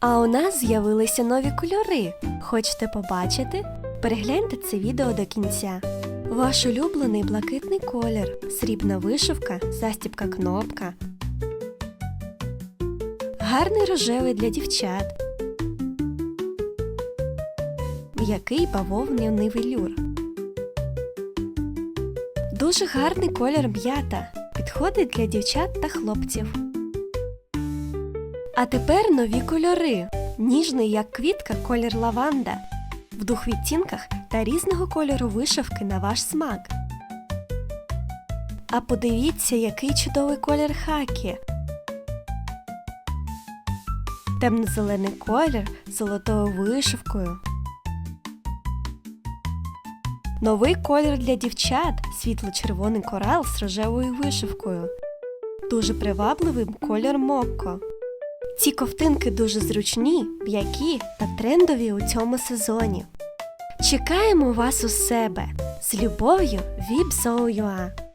А у нас з'явилися нові кольори. Хочете побачити? Перегляньте це відео до кінця. Ваш улюблений блакитний колір, срібна вишивка, застібка кнопка. Гарний рожевий для дівчат. М'який бавовняний велюр. Дуже гарний колір м'ята. Підходить для дівчат та хлопців. А тепер нові кольори. Ніжний, як квітка, колір лаванда. В двох відтінках та різного кольору вишивки на ваш смак. А подивіться, який чудовий колір хакі. Темно-зелений колір з золотою вишивкою. Новий колір для дівчат світло-червоний корал з рожевою вишивкою. Дуже привабливий колір мокко. Ці ковтинки дуже зручні, м'які та трендові у цьому сезоні. Чекаємо вас у себе з любов'ю Віп.Зоу.ua